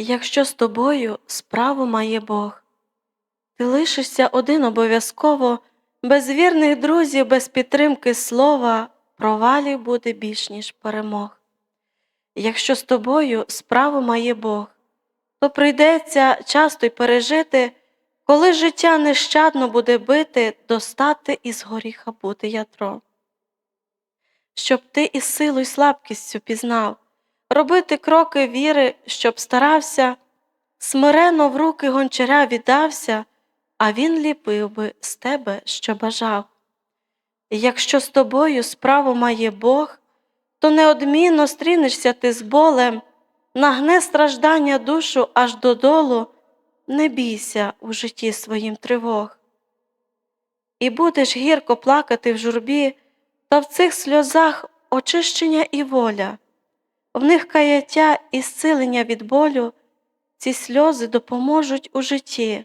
Якщо з тобою справу має Бог, ти лишишся один обов'язково, без вірних друзів, без підтримки слова, провалів буде більш, ніж перемог. Якщо з тобою справу має Бог, то прийдеться часто й пережити, коли життя нещадно буде бити, достати із горіха бути ядро. Щоб ти із силою й слабкістю пізнав, робити кроки віри, щоб старався, смирено в руки гончаря віддався, а він ліпив би з тебе, що бажав. Якщо з тобою справу має Бог, то неодмінно стрінешся ти з болем, нагне страждання душу аж додолу, не бійся у житті своїм тривог. І будеш гірко плакати в журбі, та в цих сльозах очищення і воля, в них каяття і зцілення від болю, ці сльози допоможуть у житті.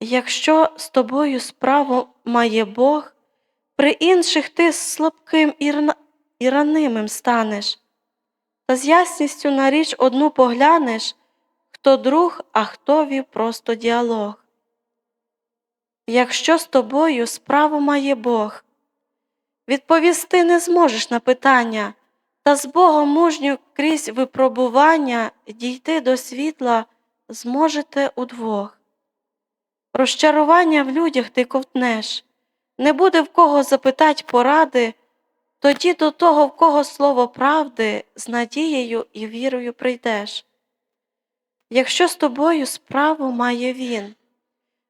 Якщо з тобою справу має Бог, при інших ти слабким і ранимим станеш, та з ясністю на річ одну поглянеш, хто друг, а хто вів просто діалог. Якщо з тобою справу має Бог, відповісти не зможеш на питання, та з Богом мужньо крізь випробування дійти до світла зможете удвох. Розчарування в людях ти ковтнеш, не буде в кого запитать поради, тоді до того, в кого слово правди, з надією і вірою прийдеш. Якщо з тобою справу має він,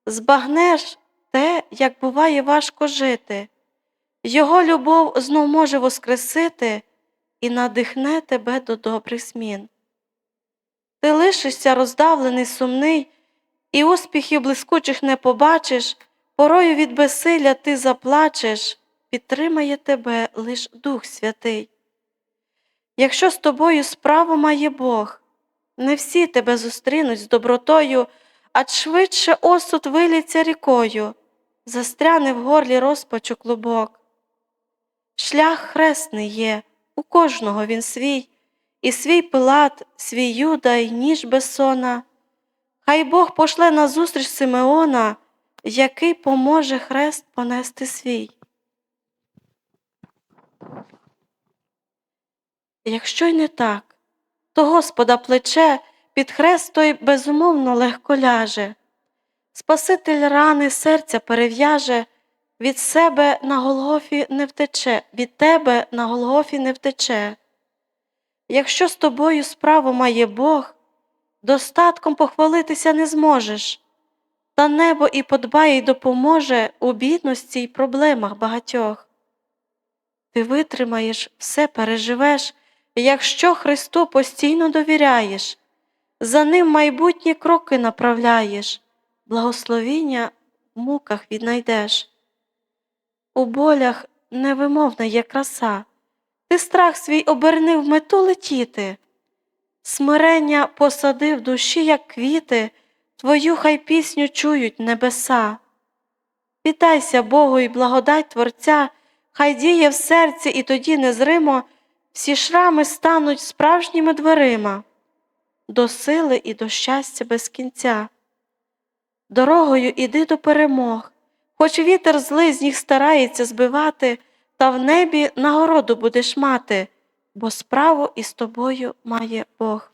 збагнеш те, як буває важко жити, його любов знов може воскресити і надихне тебе до добрих змін. Ти лишишся роздавлений, сумний, і успіхів блискучих не побачиш, порою від безсилля ти заплачеш, підтримає тебе лиш Дух Святий. Якщо з тобою справу має Бог, не всі тебе зустрінуть з добротою, а швидше осуд виліться рікою, застряне в горлі розпачу клубок. Шлях хресний є, у кожного він свій, і свій пилат, свій юда й ніж безсона. Хай Бог пошле назустріч Симеона, який поможе хрест понести свій. Якщо й не так, то Господа плече під хрест той безумовно легко ляже. Спаситель рани серця перев'яже, від себе на Голгофі не втече, від тебе на Голгофі не втече. Якщо з тобою справу має Бог, достатком похвалитися не зможеш, та небо і подбає й допоможе у бідності й проблемах багатьох. Ти витримаєш, все переживеш, якщо Христу постійно довіряєш, за ним майбутні кроки направляєш, благословіння в муках віднайдеш. У болях невимовна є краса, ти страх свій оберни в мету летіти, смирення посади в душі, як квіти, твою хай пісню чують небеса. Вітайся Богу і благодать Творця, хай діє в серці, і тоді незримо. Всі шрами стануть справжніми дверима, до сили і до щастя без кінця. Дорогою іди до перемог, хоч вітер злий з них старається збивати, та в небі нагороду будеш мати, бо справу із тобою має Бог.